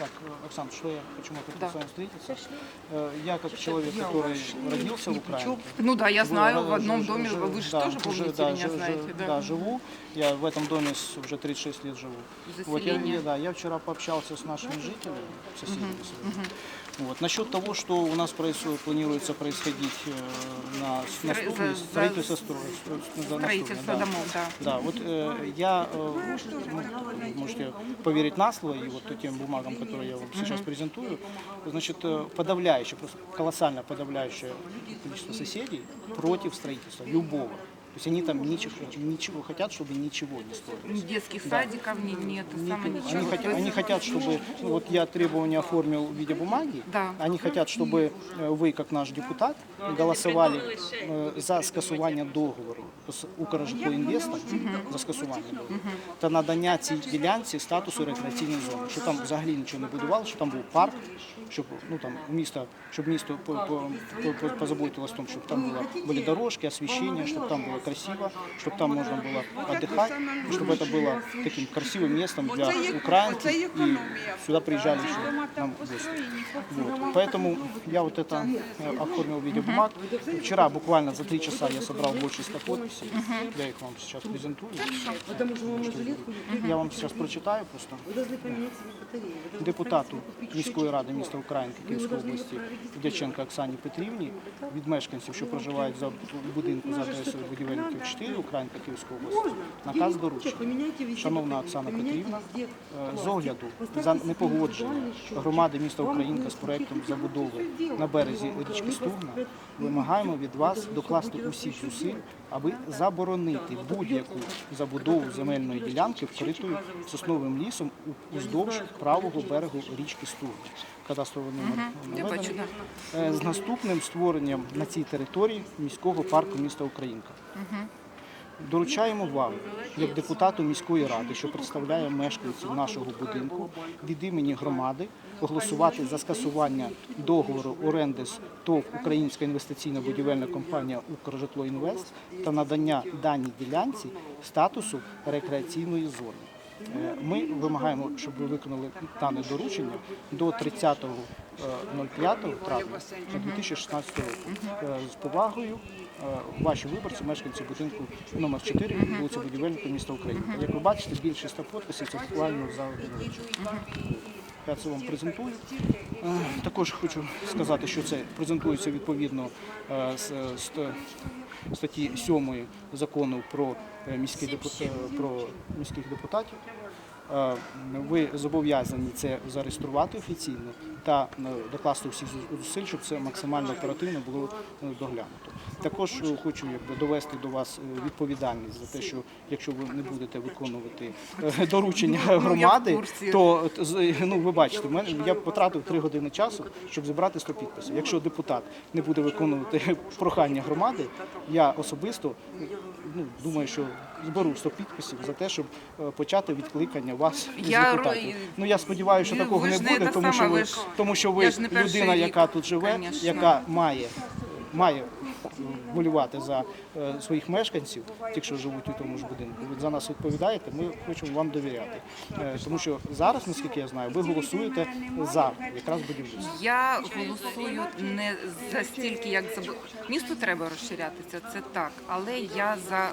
Так, э, Оксана, что я, почему я Да. хотел с вами встретиться? Э, Я как человек, который родился в Украине. Ну да, я знаю, Вы, в одном ж- доме, ж- вы же да, тоже жи- помните да, меня, жи- знаете, жи- да. Да, живу. Я в этом доме с- уже 36 лет живу. Вот я, Заселение. я- да, я вчера пообщался с нашими жителями, соседями. своими. Вот. Насчет того, что у нас происходит, планируется происходить э, на, на Стро- студии, за- за- строительство строя. на студии, Строительство да. домов, да. Да, вот э, я, э, ну, можете поверить на слово, и вот тем бумагам, которые я вам сейчас презентую, значит, э, подавляющее, просто колоссально подавляющее количество соседей против строительства, любого. То есть они там ничего, ничего хотят, чтобы ничего не строилось. Ни детских Да. садиков, ни, ни это Ни- самое, ничего. Они, хотят, они хотят, чтобы ну, вот я требования оформил в виде бумаги. Да. Они хотят, чтобы э, вы, как наш депутат, голосували е, за скасування договору з Укржитлоінвестом, за скасування договору, та надання цій ділянці статусу рекреаційної зони, щоб там взагалі нічого не будували, щоб там був парк, щоб ну там місто, щоб місто по- по- по- по- позаботилось о том, щоб там було, були дорожки, освіщення, щоб там було красиво, щоб там можна було віддихати, щоб це було таким красивим містом для українців і сюди приїжджали ще нам гості. Вот. Поэтому я вот это э, оформил в виде бумаг. Вчера буквально за три часа я собрал больше 100 подписей. Я их вам сейчас презентую. Я вам сейчас прочитаю просто. Депутату міської ради міста Українки Київської області Дяченко Оксані Петрівні від мешканців, що проживають за будинку за адресою будівельників 4 Українка Київської області, наказ доручення. Шановна Оксана Петрівна, е, з огляду за непогодження громади міста Українка з проектом забудови на березі річки Стугна вимагаємо від вас докласти усіх зусиль, аби заборонити будь-яку забудову земельної ділянки вкритою сосновим лісом уздовж правого берегу річки Стугна. Кадастровий номер Я бачу, да. Е, з наступним створенням на цій території міського парку міста Українка. Доручаємо вам, як депутату міської ради, що представляє мешканців нашого будинку, від імені громади проголосувати за скасування договору оренди з ТОВ Українська інвестиційна будівельна компанія «Укржитлоінвест» та надання даній ділянці статусу рекреаційної зони. Е, Ми вимагаємо, щоб ви виконали дане доручення до 30.05 травня 2016 року. Е, З повагою е, ваші виборці, мешканці будинку номер 4 вулиці Будівельника міста України. Як ви бачите, більше 100 подписів це буквально за один. Я це вам презентую. Е, Також хочу сказати, що це презентується відповідно е, з е, статті 7 закону е, е, про міських депутатів. Е, Ви зобов'язані це зареєструвати офіційно та е, докласти всіх зусиль, щоб це максимально оперативно було е, доглянуто. Також хочу якби, довести до вас відповідальність за те, що якщо ви не будете виконувати доручення громади, то ну ви бачите, мене я потратив три години часу, щоб зібрати 100 підписів. Якщо депутат не буде виконувати прохання громади, я особисто ну, думаю, що зберу 100 підписів за те, щоб почати відкликання вас Я депутатів. Ну я сподіваюся, що такого не буде, тому що ви тому, що ви людина, яка тут живе, яка має має волювати за е, своїх мешканців, тих, що живуть у тому ж будинку. Ви за нас відповідаєте. Ми хочемо вам довіряти, Е, тому що зараз, наскільки я знаю, ви голосуєте за якраз будівництво. Я голосую не за стільки, як за місту треба розширятися, це так, але я за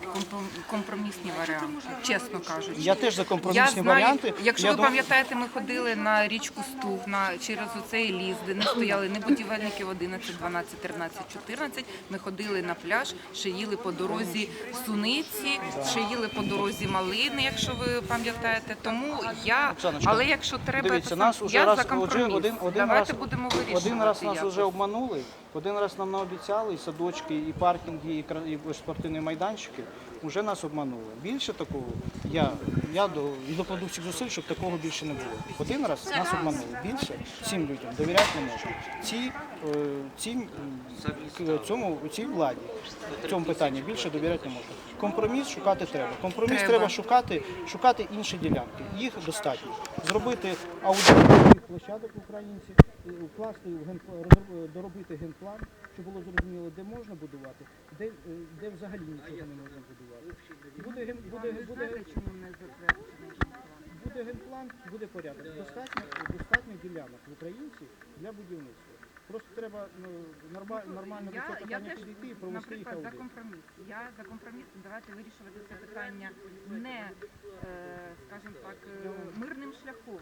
компромісні варіанти, чесно кажучи. Я теж за Я компромісні знаю, варіанти. якщо Я ви дум- пам'ятаєте, ми ходили на річку Стугна через оцей ліс, де не стояли не будівельників 11, 12, 13, 14. Ми ходили на пляж, ще їли по дорозі суниці, ще їли по дорозі малини, якщо ви пам'ятаєте. Тому я, але якщо треба, Дивіться, то нас уже я раз за компроміс. один, один Давайте раз будемо вирішувати. один раз нас якось. вже обманули, один раз нам наобіцяли і садочки, і паркінги, і, кра- і спортивні майданчики. Уже нас обманули. Більше такого я, я до, і докладу всіх зусиль, щоб такого більше не було. Один раз нас обманули. Більше цим людям довіряти не можна. Ці, е, ці, м, цьому, цій владі в цьому питанні більше довіряти не можна. Компроміс шукати треба. Компроміс Треба. треба шукати, шукати інші ділянки. Їх достатньо. Зробити аудит площадок українців, і укласти в генпла- розроб- доробити генплан, щоб було зрозуміло, де можна будувати, де, е, де взагалі нічого не можна будувати. Буде, ген- буде, буде, буде генплан, буде порядок. Достатньо, достатньо ділянок в українців для будівництва. Просто треба ну, норма, ну, нормально я, до цього питання підійти і провести їх аудит. за компроміс. Я за компроміс давайте вирішувати це питання не, е, скажімо так, е, мирним шляхом.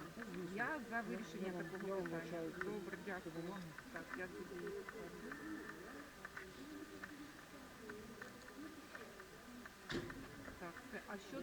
Я за вирішення такого питання. Добре, дякую. Так, я тоді. Так, це, а щодо